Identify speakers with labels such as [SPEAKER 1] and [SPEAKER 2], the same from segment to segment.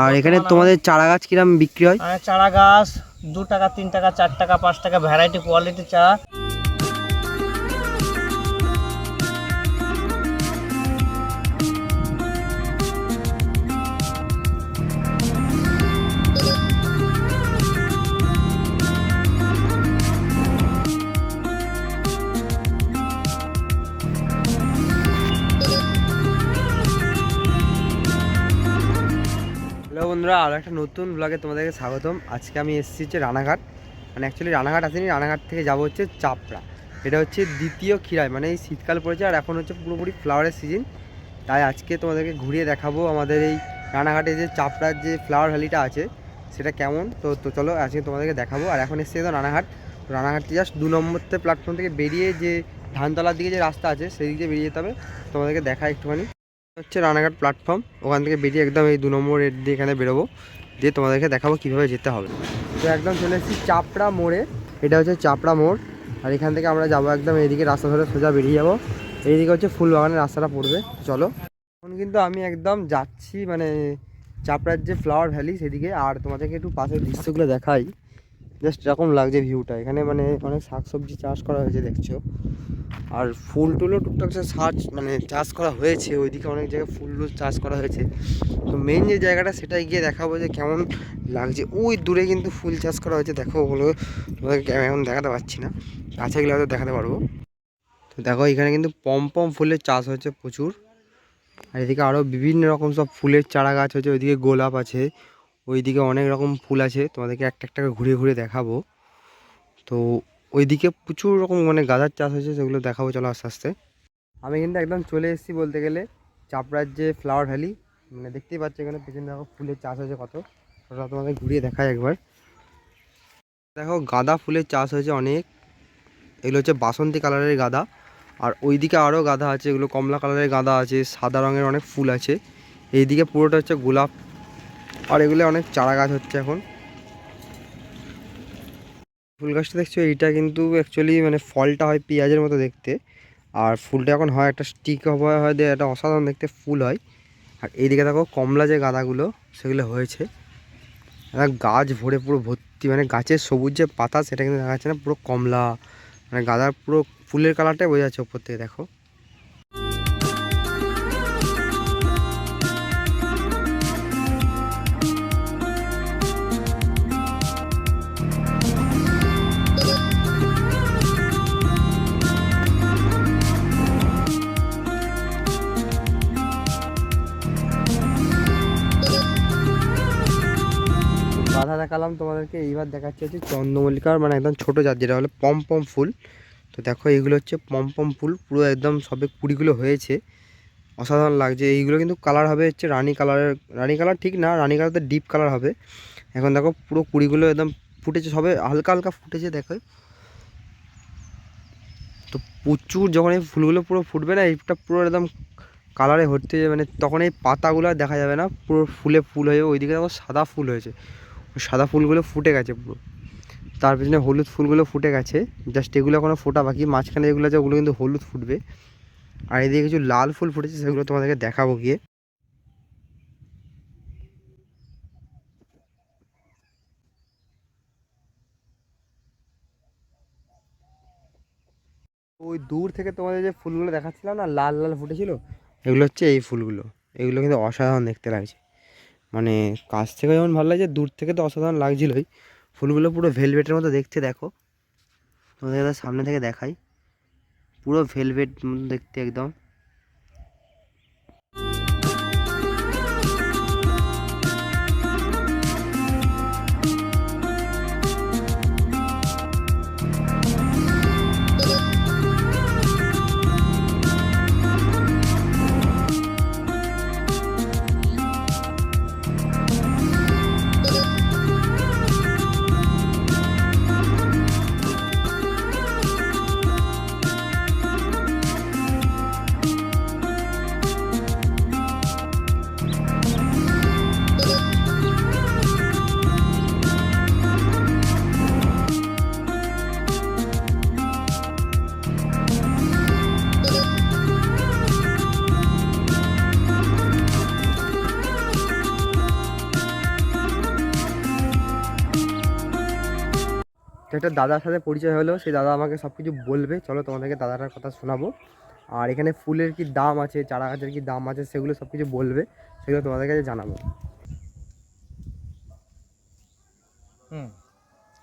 [SPEAKER 1] আর এখানে তোমাদের চারা গাছ কিরম বিক্রি হয়?
[SPEAKER 2] চারা গাছ দু টাকা তিন টাকা চার টাকা পাঁচ টাকা ভ্যারাইটি কোয়ালিটি চারা।
[SPEAKER 1] বন্ধুরা, আর একটা নতুন ব্লগে তোমাদেরকে স্বাগতম। আজকে আমি এসেছি হচ্ছে রানাঘাট। মানে অ্যাকচুয়ালি রানাঘাট আসেনি, রানাঘাট থেকে যাব হচ্ছে চাপড়া। এটা হচ্ছে দ্বিতীয় খিরায় মানে এই শীতকাল পড়েছে আর এখন হচ্ছে পুরোপুরি ফ্লাওয়ারের সিজন তাই আজকে তোমাদেরকে ঘুরিয়ে দেখাবো আমাদের এই রানাঘাটে যে চাপড়ার যে ফ্লাওয়ার ভ্যালিটা আছে, সেটা কেমন? তো তো চলো আজকে তোমাদেরকে দেখাবো। আর এখন এসছে তো রানাঘাট। রানাঘাটে জাস্ট দু নম্বরতে প্ল্যাটফর্ম থেকে বেরিয়ে যে ধানতলার দিকে যে রাস্তা আছে সেই দিকে বেরিয়ে যেতে হবে। তোমাদেরকে দেখা একটুখানি। হচ্ছে রানাঘাট প্ল্যাটফর্ম ওখান থেকে বেরিয়ে একদম এই দু নম্বর রেড দিয়ে এখানে বেরোবো। দিয়ে তোমাদেরকে দেখাবো কীভাবে যেতে হবে। তো একদম চলে এসেছি চাপড়া মোড়ে। এটা হচ্ছে চাপড়া মোড়। আর এখান থেকে আমরা যাব একদম এইদিকে রাস্তা ধরে সোজা বেরিয়ে যাব। এইদিকে হচ্ছে ফুল বাগানের রাস্তাটা পড়বে। চলো। এখন কিন্তু আমি একদম যাচ্ছি মানে চাপড়ার যে ফ্লাওয়ার ভ্যালি সেদিকে। আর তোমাদেরকে একটু পাশের দৃশ্যগুলো দেখাই। জাস্ট এরকম লাগছে ভিউটা এখানে মানে অনেক শাকসবজি চাষ করা হয়েছে দেখছ। আর ফুল টুলও টুকটাক সার্চ মানে চাষ করা হয়েছে, ওইদিকে অনেক জায়গায় ফুল টুল চাষ করা হয়েছে। তো মেন যে জায়গাটা সেটাই গিয়ে দেখাবো যে কেমন লাগছে। ওই দূরে কিন্তু ফুল চাষ করা হয়েছে। দেখো ওগুলো তোমাদেরকে এখন দেখাতে পারছি না। কাছে গেলে হয়তো দেখাতে পারব। তো দেখো, এখানে কিন্তু পম পম ফুলের চাষ হয়েছে প্রচুর। আর এদিকে আরও বিভিন্ন রকম সব ফুলের চারা গাছ হয়েছে। ওইদিকে গোলাপ আছে। ওইদিকে অনেক রকম ফুল আছে। তোমাদেরকে একটা একটা করে ঘুরে ঘুরে দেখাবো। তো ওইদিকে প্রচুর রকম মানে গাঁদার চাষ হয়েছে, সেগুলো দেখাবো, চলো আস্তে আস্তে। আমি কিন্তু একদম চলে এসেছি বলতে গেলে চাপড়ার যে ফ্লাওয়ার ভ্যালি মানে দেখতেই পাচ্ছি এখানে পেছনে দেখো ফুলের চাষ হয়েছে কত। ওটা তোমাদের ঘুরিয়ে দেখায় একবার। দেখো গাঁদা ফুলের চাষ হয়েছে অনেক। এগুলো হচ্ছে বাসন্তী কালারের গাঁদা। আর ওইদিকে আরও গাঁদা আছে, এগুলো কমলা কালারের গাঁদা আছে, সাদা রঙের অনেক ফুল আছে। এইদিকে পুরোটা হচ্ছে গোলাপ। আর এগুলো অনেক চারা গাছ হচ্ছে এখন। ফুল গাছটা দেখছ, এইটা কিন্তু অ্যাকচুয়ালি মানে ফলটা হয় পেঁয়াজের মতো দেখতে। আর ফুলটা এখন হয় একটা স্টিক হয় হয় একটা অসাধারণ দেখতে ফুল হয়। আর এইদিকে দেখো কমলা যে গাঁদাগুলো, সেগুলো হয়েছে। গাছ ভরে পুরো ভর্তি মানে গাছের সবুজ যে পাতা, সেটা কিন্তু দেখা যাচ্ছে না, পুরো কমলা। মানে গাঁদার পুরো ফুলের কালারটাই বোঝা যাচ্ছে ওপর থেকে, দেখো। দেখালাম তোমাদেরকে, এইবার দেখাচ্ছে হচ্ছে চন্দ্রমল্লিকার মানে একদম ছোটো জাত, যেটা হলো পম পম ফুল। তো দেখো, এইগুলো হচ্ছে পম পম ফুল, পুরো একদম সবে কুড়িগুলো হয়েছে। অসাধারণ লাগছে। এইগুলো কিন্তু কালার হবে হচ্ছে রানী কালারের রানী কালার ঠিক না, রানী কালার তো ডিপ কালার হবে। এখন দেখো, পুরো কুড়িগুলো একদম ফুটেছে, সবে হালকা হালকা ফুটেছে, দেখো। তো প্রচুর যখন এই ফুলগুলো পুরো ফুটবে না, এইটা পুরো একদম কালারে ভর্তি হয়ে মানে তখন এই পাতাগুলো দেখা যাবে না, পুরো ফুলে ফুল হয়ে, ওইদিকে দেখো সাদা ফুল হয়েছে। সাদা ফুলগুলো ফুটে গেছে পুরো। তার পেছনে হলুদ ফুলগুলো ফুটে গেছে। জাস্ট এগুলো এখনও ফোটা, বাকি মাঝখানে যেগুলো আছে, ওগুলো কিন্তু হলুদ ফুটবে। আর এদিকে কিছু লাল ফুল ফুটেছে, সেগুলো তোমাদেরকে দেখাবো গিয়ে। ওই দূর থেকে তোমাদের যে ফুলগুলো দেখাচ্ছিলাম না, লাল লাল ফুটেছিল, এগুলো হচ্ছে এই ফুলগুলো। এগুলো কিন্তু অসাধারণ দেখতে লাগছে। মানে কাছ থেকে যেমন ভালো লাগছে দূর থেকে তো অসাধারণ লাগছিলই। ফুলগুলো পুরো ভেলভেটের মতো দেখতে, দেখো। তোমাদের সামনে থেকে দেখাই। পুরো ভেলভেট দেখতে একদম। একটা দাদার সাথে পরিচয় হলো সেই দাদা আমাকে সব কিছু বলবে। চলো তোমাদেরকে দাদাটার কথা শোনাবো। আর এখানে ফুলের কি দাম আছে চারা গাছের কি দাম আছে সেগুলো সব কিছু বলবে সেগুলো তোমাদের কাছে জানাব।
[SPEAKER 2] হুম।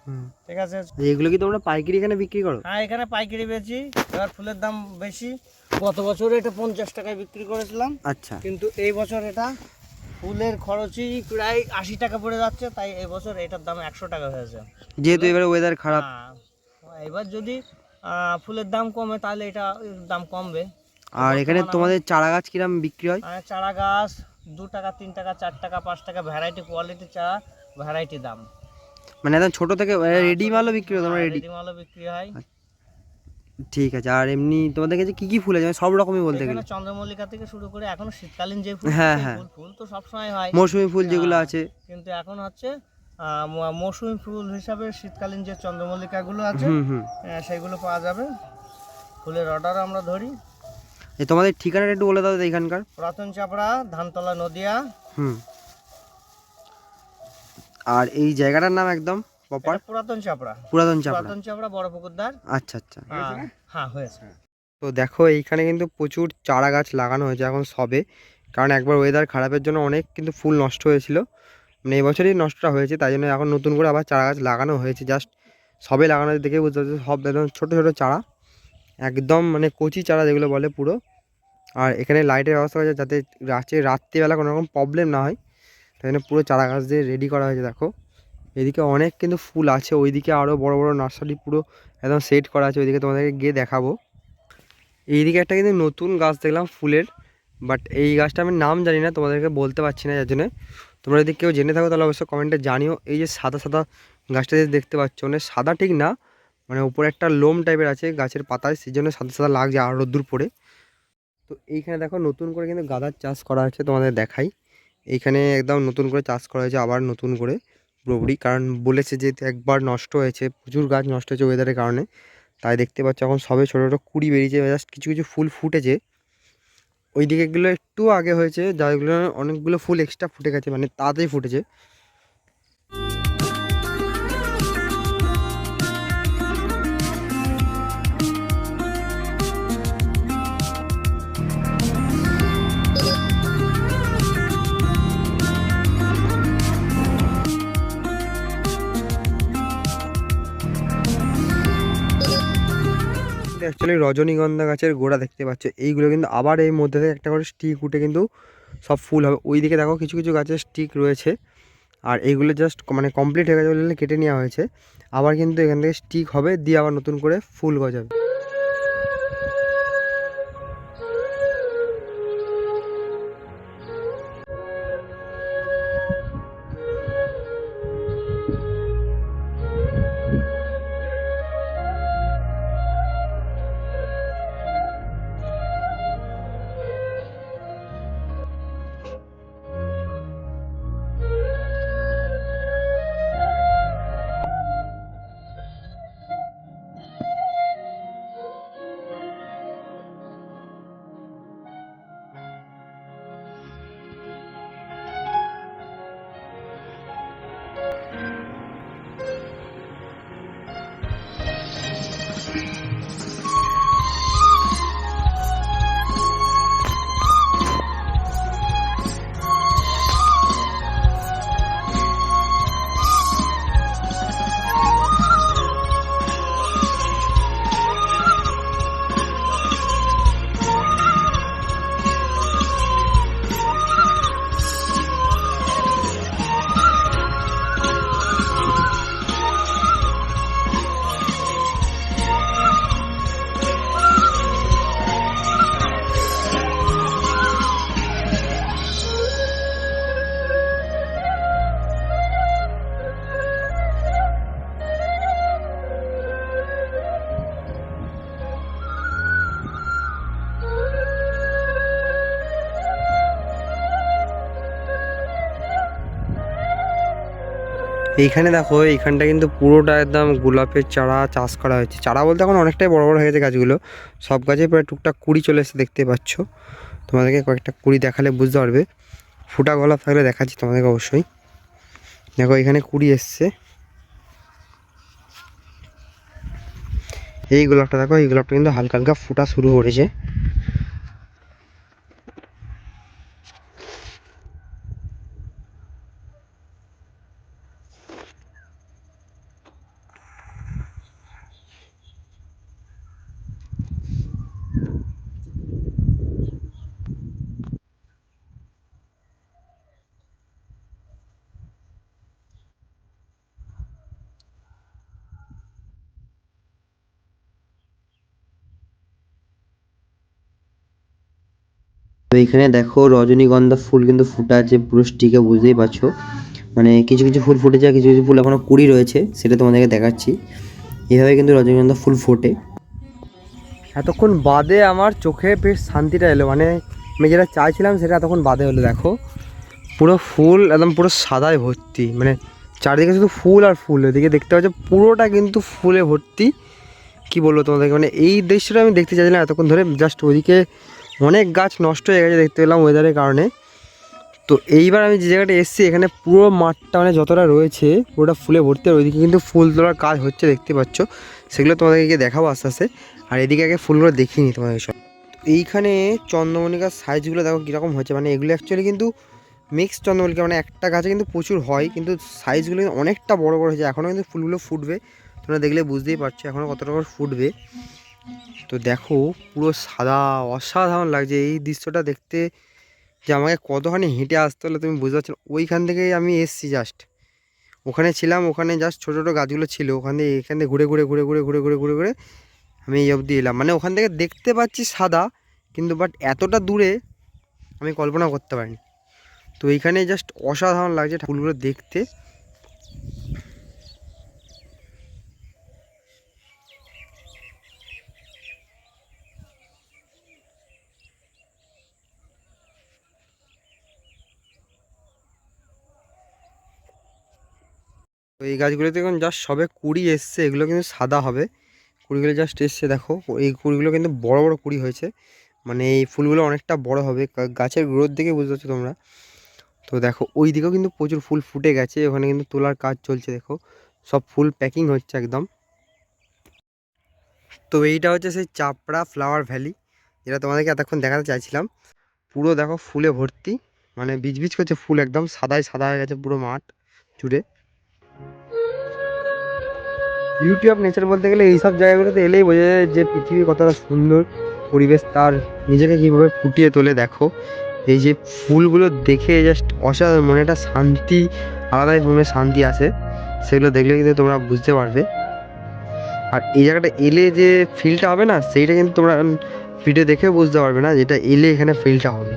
[SPEAKER 1] হুম।
[SPEAKER 2] ঠিক আছে।
[SPEAKER 1] এগুলো কি তোমরা পাইকারি এখানে বিক্রি করো?
[SPEAKER 2] হ্যাঁ এখানে পাইকারি বেচি। এবার ফুলের দাম বেশি। গত বছর এটা পঞ্চাশ টাকায় বিক্রি করেছিলাম।
[SPEAKER 1] আচ্ছা।
[SPEAKER 2] কিন্তু এই বছর এটা ফুলের খরচই প্রায় আশি টাকা পড়ে যাচ্ছে তাই এবছর এটার দাম একশো টাকা হয়েছে।
[SPEAKER 1] যেহেতু এবারে ওয়েদার খারাপ।
[SPEAKER 2] হ্যাঁ, এবার যদি ফুলের দাম কমে তাহলে এটা দাম কমবে।
[SPEAKER 1] আর এখানে তোমাদের চারা গাছ কিরম বিক্রি হয়?
[SPEAKER 2] চারা গাছ দু টাকা তিন টাকা চার টাকা পাঁচ টাকা ভ্যারাইটি কোয়ালিটি চারা ভ্যারাইটি দাম।
[SPEAKER 1] মানে একদম ছোট থেকে রেডি মালও বিক্রি হয় রেডি
[SPEAKER 2] মালও বিক্রি হয়।
[SPEAKER 1] ঠিক আছে আর এমনি তোমাদের কাছে কি কি ফুল আছে? মানে সব রকমই বলতে গেলে।
[SPEAKER 2] চন্দ্রমল্লিকা থেকে শুরু করে এখন শীতকালীন যে ফুল
[SPEAKER 1] হ্যাঁ, হ্যাঁ।
[SPEAKER 2] ফুল তো সবসময় হয়।
[SPEAKER 1] মৌসুমি ফুল যেগুলো
[SPEAKER 2] হ্যাঁ।
[SPEAKER 1] আছে।
[SPEAKER 2] কিন্তু এখন হচ্ছে মৌসুমী ফুল হিসাবে শীতকালীন যে চন্দ্রমল্লিকাগুলো আছে
[SPEAKER 1] হুম হুম।
[SPEAKER 2] সেগুলো পাওয়া যাবে। ফুলের অর্ডার আমরা ধরি।
[SPEAKER 1] এই তোমাদের ঠিকানাটা একটু বলে দাও তো এখানকার।
[SPEAKER 2] রতন চাপড়া ধানতলা নদিয়া।
[SPEAKER 1] হুম। আর এই জায়গাটার নাম একদম? প্রপার
[SPEAKER 2] পুরাতন চাপড়া।
[SPEAKER 1] পুরাতন চাপড়া।
[SPEAKER 2] পুরাতন চাপড়া বড় পুকুরদার
[SPEAKER 1] আচ্ছা আচ্ছা।
[SPEAKER 2] আহ, হ্যাঁ হয়েছে।
[SPEAKER 1] তো দেখো এইখানে কিন্তু প্রচুর চারা গাছ লাগানো হয়েছে এখন সবে। কারণ একবার ওয়েদার খারাপের জন্য অনেক কিন্তু ফুল নষ্ট হয়েছিল। মানে এবছরই নষ্টটা হয়েছে তাই জন্য এখন নতুন করে আবার চারা গাছ লাগানো হয়েছে। জাস্ট সবে লাগানো দেখে বুঝতে পারছি সব একদম ছোটো ছোটো চারা। একদম মানে কচি চারা যেগুলো বলে পুরো। আর এখানে লাইটের ব্যবস্থা করেছে যাতে রাতে রাত্রিবেলা কোনো রকম প্রবলেম না হয়। তাই জন্য পুরো চারা গাছ দিয়ে রেডি করা হয়েছে দেখো। এদিকে অনেক কিন্তু ফুল আছে, ওইদিকে আরও বড় বড় নার্সারি পুরো একদম সেট করা আছে, ওইদিকে তোমাদেরকে গিয়ে দেখাবো। এইদিকে একটা কিন্তু নতুন গাছ দেখলাম ফুলের বাট এই গাছটা আমি নাম জানি না, তোমাদেরকে বলতে পারছি না যার জন্য। তোমরা যদি কেউ জেনে থাকো তাহলে অবশ্যই কমেন্টে জানিও। এই যে সাদা সাদা গাছটা যে দেখতে পাচ্ছ মানে সাদা ঠিক না মানে উপরে একটা লোম টাইপের আছে গাছের পাতায় সেই জন্য সাদা সাদা লাগছে আর রোদ্দুর পড়ে। তো এইখানে দেখো নতুন করে কিন্তু গাঁদার চাষ করা হয়েছে তোমাদের দেখাই। এইখানে একদম নতুন করে চাষ করা হয়েছে, আবার নতুন করে। পুরোপুরি। কারণ বলেছে যে একবার নষ্ট হয়েছে, প্রচুর গাছ নষ্ট হয়েছে ওয়েদারের কারণে। তাই দেখতে পাচ্ছ এখন সবে ছোটো ছোটো কুড়ি বেরিয়েছে জাস্ট কিছু কিছু ফুল ফুটেছে। ওই দিকেগুলো একটু আগে হয়েছে যাগুলো অনেকগুলো ফুল এক্সট্রা ফুটে গেছে মানে তাড়াতাড়ি ফুটেছে। অ্যাকচুয়ালি রজনীগন্ধা গাছের গোড়া দেখতে পাচ্ছ। এইগুলো কিন্তু আবার এই মধ্যে থেকে একটা করে স্টিক উঠে কিন্তু সব ফুল হবে। ওই দিকে দেখো কিছু কিছু গাছের স্টিক রয়েছে। আর এইগুলো জাস্ট মানে কমপ্লিট হয়ে গেছে কেটে নেওয়া হয়েছে। আবার কিন্তু এখান থেকে স্টিক হবে, দিয়ে আবার নতুন করে ফুল গজাবে। এইখানে দেখো, এইখানটা কিন্তু পুরোটা একদম গোলাপের চারা চাষ করা হয়েছে। চারা বলতে এখন অনেকটাই বড় বড় হয়ে গেছে গাছগুলো। সব গাছে প্রায় টুকটাক কুড়ি চলে এসে দেখতে পাচ্ছ। তোমাদেরকে কয়েকটা কুড়ি দেখালে বুঝতে পারবে। ফুটা গোলাপ থাকলে দেখাচ্ছি তোমাদেরকে অবশ্যই। দেখো, এখানে কুড়ি এসছে। এই গোলাপটা দেখো, এই গোলাপটা কিন্তু হালকা হালকা ফুটা শুরু করেছে। এইখানে দেখো রজনীগন্ধা ফুল কিন্তু ফুটে আছে পুরো বুঝতেই পারছ। মানে কিছু কিছু ফুল ফুটেছে কিছু কিছু ফুল এখনও কুড়ি রয়েছে, সেটা তোমাদেরকে দেখাচ্ছি। এভাবে কিন্তু রজনীগন্ধা ফুল ফোটে। এতক্ষণ বাদে আমার চোখে বেশ শান্তিটা এলো মানে আমি যেটা চাইছিলাম সেটা এতক্ষণ বাদে হলো, দেখো। পুরো ফুল একদম পুরো সাদায় ভর্তি মানে চারিদিকে শুধু ফুল আর ফুল ওদিকে দেখতে পাচ্ছ পুরোটা কিন্তু ফুলে ভর্তি। কি বলব তোমাদেরকে মানে এই দৃশ্যটা আমি দেখতে চাইছিলাম এতক্ষণ ধরে জাস্ট ওদিকে অনেক গাছ নষ্ট হয়ে গেছে দেখতে পেলাম ওয়েদারের কারণে। তো এইবার আমি যে জায়গাটা এসেছি, এখানে পুরো মাঠটা মানে যতটা রয়েছে, পুরোটা ফুলে ভর্তি। আর ওইদিকে কিন্তু ফুল তোলার কাজ হচ্ছে, দেখতে পাচ্ছ। সেগুলো তোমাদেরকে দেখাবো আস্তে আস্তে। আর এদিকে আগে ফুলগুলো দেখিনি তোমাদের সব এইখানে চন্দ্রমণিকার সাইজগুলো দেখো কীরকম হচ্ছে। মানে এগুলো অ্যাকচুয়ালি কিন্তু মিক্স চন্দ্রমল্লিকা। মানে একটা গাছে কিন্তু প্রচুর হয়, কিন্তু সাইজগুলো অনেকটা বড় বড় হয়েছে। এখনও কিন্তু ফুলগুলো ফুটবে। তোমরা দেখলে বুঝতেই পারছ এখনও কতটা ফুটবে। তো দেখো, পুরো সাদা, অসাধারণ লাগছে। এই দৃশ্যটা দেখতে যে আমাকে কতখানি হেঁটে আসতে হলো তুমি বুঝতে পারছ ওইখান থেকেই আমি এসছি জাস্ট ওখানে ছিলাম, ওখানে জাস্ট ছোটো ছোটো গাছগুলো ছিল। ওখান থেকে এখান থেকে ঘুরে ঘুরে ঘুরে ঘুরে ঘুরে ঘুরে ঘুরে ঘুরে আমি এই অবধি এলাম। মানে ওখান থেকে দেখতে পাচ্ছি সাদা, কিন্তু বাট এতটা দূরে আমি কল্পনা করতে পারিনি। তো এইখানে জাস্ট অসাধারণ লাগছে ফুলগুলো দেখতে। এই গাছগুলোতে এখন জাস্ট সবে কুড়ি এসছে, এগুলো কিন্তু সাদা হবে। কুড়িগুলো জাস্ট এসছে, দেখো। এই কুড়িগুলো কিন্তু বড় বড় কুড়ি হয়েছে। মানে এই ফুলগুলো অনেকটা বড় হবে। গাছের গ্রোথ দেখে বুঝতে পারছ তোমরা। তো দেখো, ওই দিকেও কিন্তু প্রচুর ফুল ফুটে গেছে। ওখানে কিন্তু তোলার কাজ চলছে, দেখো। সব ফুল প্যাকিং হচ্ছে একদম। তো এইটা হচ্ছে সেই চাপড়া ফ্লাওয়ার ভ্যালি যেটা তোমাদেরকে এতক্ষণ দেখাতে চাইছিলাম। পুরো দেখো ফুলে ভর্তি। মানে বিজবিজ করছে ফুল একদম। সাদায় সাদা হয়ে গেছে পুরো মাঠ জুড়ে। বিউটি অফ নেচার বলতে গেলে এইসব জায়গাগুলোতে এলেই বোঝা যায় যে পৃথিবী কতটা সুন্দর পরিবেশ তার নিজেকে কীভাবে ফুটিয়ে তোলে দেখো। এই যে ফুলগুলো দেখে জাস্ট অসাধারণ, মনে একটা শান্তি, আলাদাই মনে শান্তি আসে। সেগুলো দেখলে কিন্তু তোমরা বুঝতে পারবে। আর এই জায়গাটা এলে যে ফিলটা হবে না, সেইটা কিন্তু তোমরা ভিডিও দেখে বুঝতে পারবে না যেটা এলে এখানে ফিলটা হবে।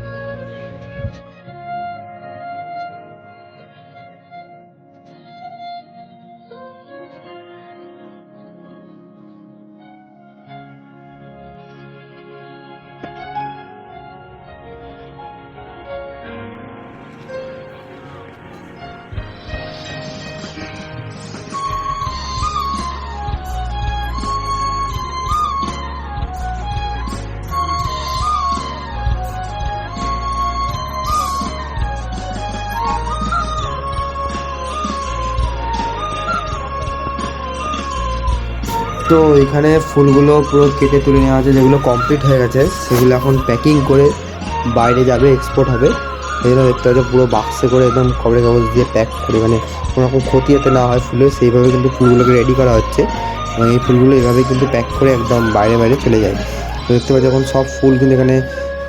[SPEAKER 1] তো এখানে ফুলগুলো পুরো কেটে তুলে নেওয়া আছে, যেগুলো কমপ্লিট হয়ে গেছে, সেগুলো এখন প্যাকিং করে বাইরে যাবে এক্সপোর্ট হবে। জন্য দেখতে পাচ্ছ পুরো বাক্সে করে একদম কবরে কাগজ দিয়ে প্যাক করে মানে কোনো রকম ক্ষতি যাতে না হয় ফুলের, সেইভাবে কিন্তু ফুলগুলোকে রেডি করা হচ্ছে। এবং এই ফুলগুলো এভাবে কিন্তু প্যাক করে একদম বাইরে বাইরে চলে যায়। তো দেখতে পাচ্ছ এখন সব ফুল কিন্তু এখানে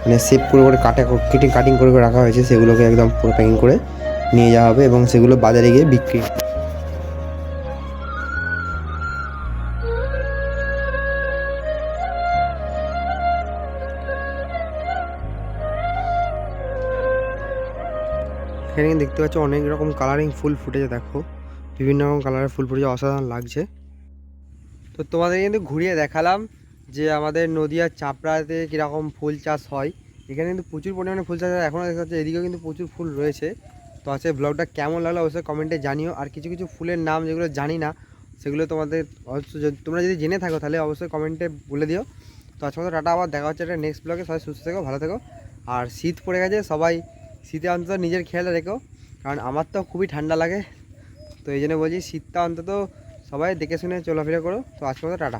[SPEAKER 1] মানে সেভ করে করে কাটা কেটে কাটিং করে রাখা হয়েছে, সেগুলোকে একদম পুরো প্যাকিং করে নিয়ে যাওয়া হবে এবং সেগুলো বাজারে গিয়ে বিক্রি এখানে দেখতে পাচ্ছ অনেক রকম কালারিং ফুল ফুটেছে, দেখো। বিভিন্ন রকম কালারের ফুল ফুটেছে, অসাধারণ লাগছে। তো তোমাদের কিন্তু ঘুরিয়ে দেখালাম যে আমাদের নদিয়ার চাপড়াতে কীরকম ফুল চাষ হয়। এখানে কিন্তু প্রচুর পরিমাণে ফুল চাষ হয়। এখনও দেখা যাচ্ছে এদিকেও কিন্তু প্রচুর ফুল রয়েছে। তো আছে ব্লগটা কেমন লাগল অবশ্যই কমেন্টে জানিও। আর কিছু কিছু ফুলের নাম যেগুলো জানি না, সেগুলো তোমাদের তোমরা যদি জেনে থাকো, তাহলে অবশ্যই কমেন্টে বলে দিও। তো আজকে মতো টাটা, আবার দেখা হচ্ছে একটা নেক্সট ব্লগে সবাই সুস্থ থেকো, ভালো থেকো। আর শীত পড়ে গেছে, সবাই শীতে অন্তত নিজের খেয়াল রেখো, কারণ আমার তো খুবই ঠান্ডা লাগে। তো এই জন্য বলছি শীতটা অন্তত সবাই দেখে শুনে চলাফেরা করো। তো আজকে মতো টাটা।